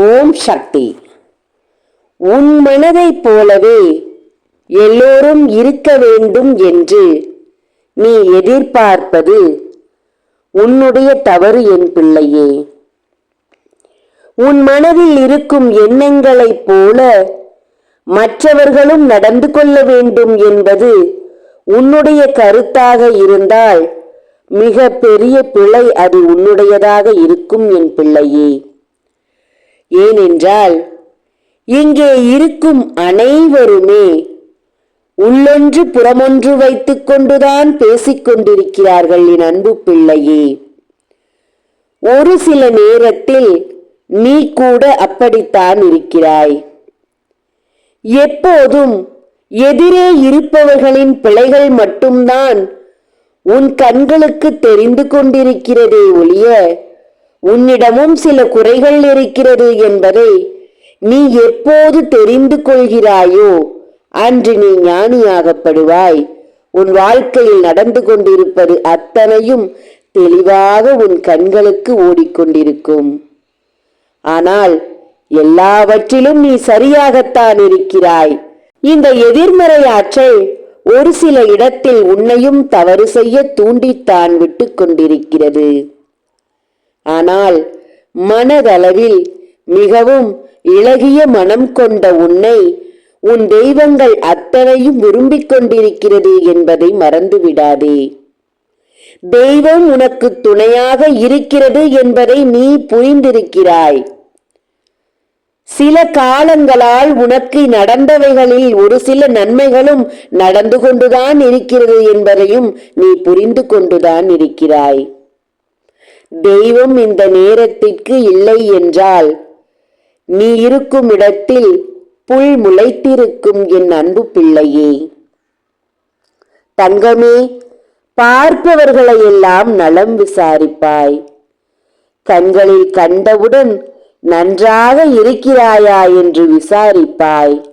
ஓம் சக்தி. உன் மனதைப் போலவே எல்லோரும் இருக்க வேண்டும் என்று நீ எதிர்பார்ப்பது உன்னுடைய தவறு என் பிள்ளையே. உன் மனதில் இருக்கும் எண்ணங்களைப் போல மற்றவர்களும் நடந்து கொள்ள வேண்டும் என்பது உன்னுடைய கருத்தாக இருந்தால் மிக பெரிய பிழை அது உன்னுடையதாக இருக்கும் என் பிள்ளையே. ஏனென்றால் இங்கே இருக்கும் அனைவருமே உள்ளொன்று புறமொன்று வைத்துக் கொண்டுதான் பேசிக்கொண்டிருக்கிறார்கள் என் அன்பு பிள்ளையே. ஒரு சில நேரத்தில் நீ கூட அப்படித்தான் இருக்கிறாய். எப்போதும் எதிரே இருப்பவர்களின் பிழைகள் மட்டும்தான் உன் கண்களுக்கு தெரிந்து கொண்டிருக்கிறதே ஒழிய உன்னிடமும் சில குறைகள் இருக்கிறது என்பதை நீ எப்போது தெரிந்து கொள்கிறாயோ அன்று நீ ஞானியாகப்படுவாய். உன் வாழ்க்கையில் நடந்து கொண்டிருப்பது அத்தனையும் தெளிவாக உன் கண்களுக்கு ஓடிக்கொண்டிருக்கும். ஆனால் எல்லாவற்றிலும் நீ சரியாகத்தான் இருக்கிறாய். இந்த எதிர்மறை ஆற்றல் ஒரு சில இடத்தில் உன்னையும் தவறு செய்ய தூண்டித்தான் விட்டுக் கொண்டிருக்கிறது. ஆனால் மனதளவில் மிகவும் இளகிய மனம் கொண்ட உன்னை உன் தெய்வங்கள் அத்தனையும் விரும்பிக் கொண்டிருக்கிறது என்பதை மறந்து விடாதே தெய்வம் உனக்கு துணையாக இருக்கிறது என்பதை நீ புரிந்திருக்கிறாய். சில காலங்களால் உனக்கு நடந்தவைகளில் ஒரு சில நன்மைகளும் நடந்து கொண்டுதான் இருக்கிறது என்பதையும் நீ புரிந்து கொண்டுதான் இருக்கிறாய். தெய்வம் இந்த நேரத்திற்கு இல்லை என்றால் நீ இருக்கும் இடத்தில் புல் முளைத்திருக்கும் என் அன்பு பிள்ளையே. தங்கமே பார்ப்பவர்களை எல்லாம் நலம் விசாரிப்பாய். கண்களில் கண்டவுடன் நன்றாக இருக்கிறாயா என்று விசாரிப்பாய்.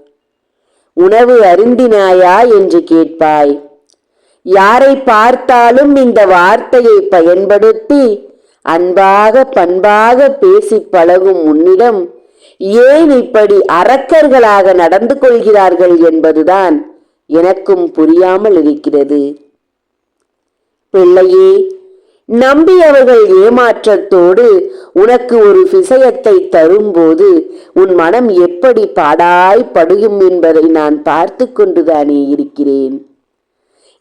உணவு அருந்தினாயா என்று கேட்பாய். யாரை பார்த்தாலும் இந்த வார்த்தையை பயன்படுத்தி அன்பாக பண்பாக பேசி பழகும் உன்னிடம் ஏன் இப்படி அரக்கர்களாக நடந்து கொள்கிறார்கள் என்பதுதான் எனக்கும் புரியாமல் இருக்கிறது. பிள்ளையே நம்பியவர்கள் ஏமாற்றத்தோடு உனக்கு ஒரு விஷயத்தை தரும்போது உன் மனம் எப்படி பாடாய் படுகும் என்பதை நான் பார்த்து கொண்டுதானே இருக்கிறேன்.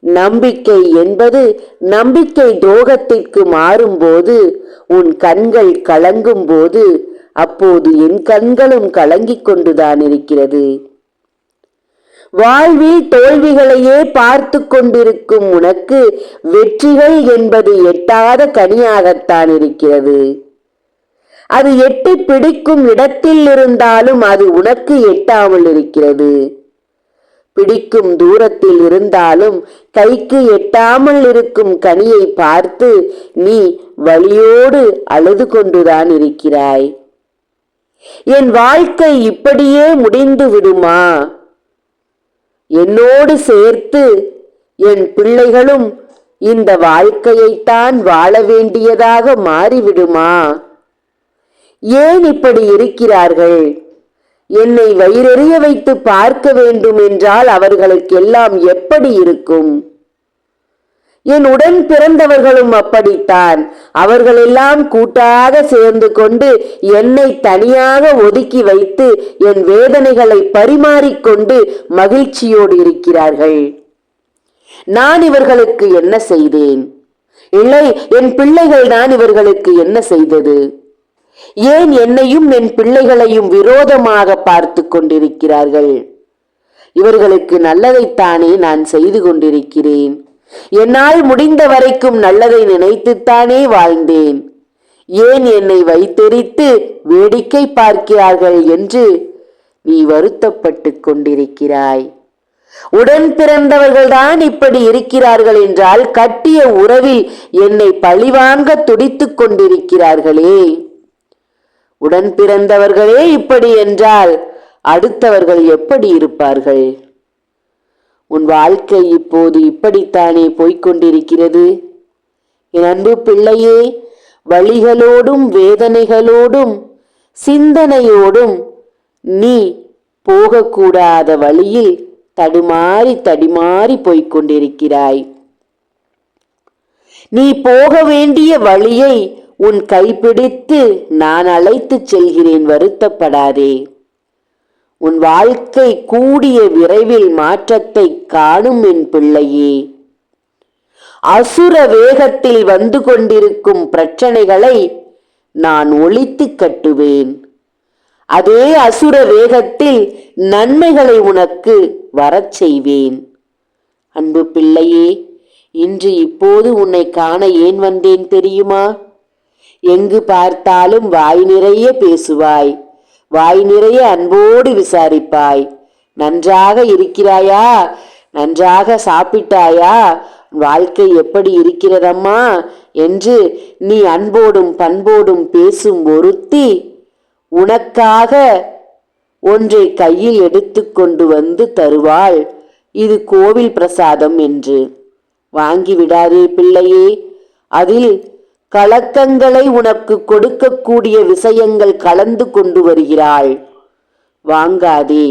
நம்பிக்கை என்பது நம்பிக்கை துரோகத்திற்கு மாறும்போது உன் கண்கள் கலங்கும் போது அப்போது என் கண்களும் கலங்கிக் கொண்டுதான் இருக்கிறது. வாழ்வில் தோல்விகளையே பார்த்து கொண்டிருக்கும் உனக்கு வெற்றிகள் என்பது எட்டாத கனியாகத்தான் இருக்கிறது. அது எட்டி பிடிக்கும் இடத்தில் இருந்தாலும் அது உனக்கு எட்டாமல் இருக்கிறது. பிடிக்கும் தூரத்தில் இருந்தாலும் கைக்கு எட்டாமல் இருக்கும் கனியை பார்த்து நீ வழியோடு அழுது கொண்டுதான் இருக்கிறாய். என் வாழ்க்கை இப்படியே முடிந்து விடுமா? என்னோடு சேர்த்து என் பிள்ளைகளும் இந்த வாழ்க்கையைத்தான் வாழ வேண்டியதாக மாறிவிடுமா? ஏன் இப்படி இருக்கிறார்கள்? என்னை வயிறெறிய வைத்து பார்க்க வேண்டும் என்றால் அவர்களுக்கெல்லாம் எப்படி இருக்கும்? என் உடன் பிறந்தவர்களும் அப்படித்தான். அவர்களெல்லாம் கூட்டாக சேர்ந்து கொண்டு என்னை தனியாக ஒதுக்கி வைத்து என் வேதனைகளை பரிமாறிக்கொண்டு மகிழ்ச்சியோடு இருக்கிறார்கள். நான் இவர்களுக்கு என்ன செய்தேன்? இல்லை என் பிள்ளைகள் நான் இவர்களுக்கு என்ன செய்தது? ஏன் என்னையும் என் பிள்ளைகளையும் விரோதமாக பார்த்து கொண்டிருக்கிறார்கள்? இவர்களுக்கு நல்லதைத்தானே நான் செய்து கொண்டிருக்கிறேன். என்னால் முடிந்த வரைக்கும் நல்லதை நினைத்துத்தானே வாழ்ந்தேன். ஏன் என்னை வைத்தெறித்து வேடிக்கை பார்க்கிறார்கள் என்று நீ வருத்தப்பட்டு கொண்டிருக்கிறாய். உடன் பிறந்தவர்கள்தான் இப்படி இருக்கிறார்கள் என்றால் கட்டிய உறவில் என்னை பழிவாங்க துடித்துக் கொண்டிருக்கிறார்களே. உடன் பிறந்தவர்களே இப்படி என்றால் அடுத்தவர்கள் எப்படி இருப்பார்கள்? உன் வாழ்க்கை இப்போது இப்படித்தானே போய்க் கொண்டிருக்கிறது என் அன்பு பிள்ளையே வழிகளோடும் வேதனைகளோடும் சிந்தனையோடும் நீ போகக்கூடாத வழியில் தடுமாறி தடுமாறி போய்க் கொண்டிருக்கிறாய் நீ போக வேண்டிய வழியை உன் கைப்பிடித்து நான் அழைத்துச் செல்கிறேன் வருத்தப்படாதே. உன் வாழ்க்கை கூடிய விரைவில் மாற்றத்தை காணும் என் பிள்ளையே. அசுர வேகத்தில் வந்து கொண்டிருக்கும் பிரச்சனைகளை நான் ஒழித்து கட்டுவேன். அதே அசுர வேகத்தில் நன்மைகளை உனக்கு வரச் செய்வேன். அன்பு பிள்ளையே இன்று இப்போது உன்னை காண ஏன் வந்தேன் தெரியுமா? எங்கு பார்த்தாலும் வாய் நிறைய பேசுவாய். வாய் நிறைய அன்போடு விசாரிப்பாய். நன்றாக இருக்கிறாயா? நன்றாக சாப்பிட்டாயா? வாழ்க்கை எப்படி இருக்கிறதம்மா? என்று நீ அன்போடும் பண்போடும் பேசும் ஒருத்தி உனக்காக ஒன்றை கையில் எடுத்துக்கொண்டு வந்து தருவாள். இது கோவில் பிரசாதம் என்று. வாங்கி விடாதே பிள்ளையே. அதில் கலக்கங்களை உனக்கு கொடுக்கக்கூடிய விஷயங்கள் கலந்து கொண்டு வருகிறாள். வாங்காதே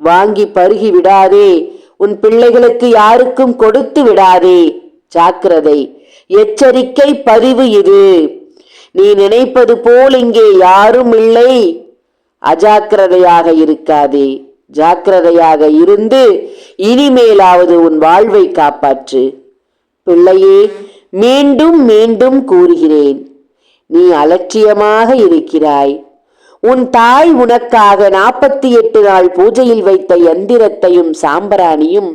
வாங்கி பருகி விடாதே உன் பிள்ளைகளுக்கு யாருக்கும் கொடுத்து விடாதே. ஜாக்கிரதை எச்சரிக்கை பதிவு இது. நீ நினைப்பது போல் இங்கே யாரும் இல்லை. அஜாக்கிரதையாக இருக்காதே ஜாக்கிரதையாக இருந்து இனிமேலாவது உன் வாழ்வை காப்பாற்று. பிள்ளையே மீண்டும் மீண்டும் கூறுகிறேன். நீ அலட்சியமாக இருக்கிறாய். உன் தாய் உனக்காக நாற்பத்தி எட்டு நாள் பூஜையில் வைத்த யந்திரத்தையும் சாம்பராணியும்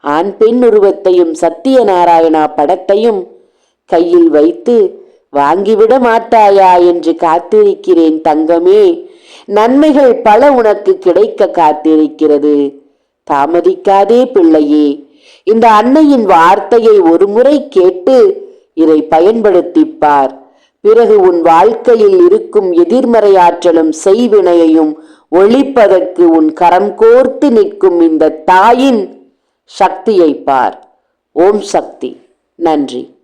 ஆண் பெண் உருவத்தையும் சத்தியநாராயணா படத்தையும் கையில் வைத்து வாங்கிவிட மாட்டாயா என்று காத்திருக்கிறேன் தங்கமே. நன்மைகள் பல உனக்கு கிடைக்க காத்திருக்கிறது. தாமதிக்காதே பிள்ளையே. இந்த அன்னையின் வார்த்தையை ஒருமுறை கேட்டு இதை பயன்படுத்திப் பார் பிறகு உன் வாழ்க்கையில் இருக்கும் எதிர்மறையாற்றலும் செய்வினையையும் ஒழிப்பதற்கு உன் கரம் கோர்த்து நிற்கும் இந்த தாயின் சக்தியை பார். ஓம் சக்தி. நன்றி.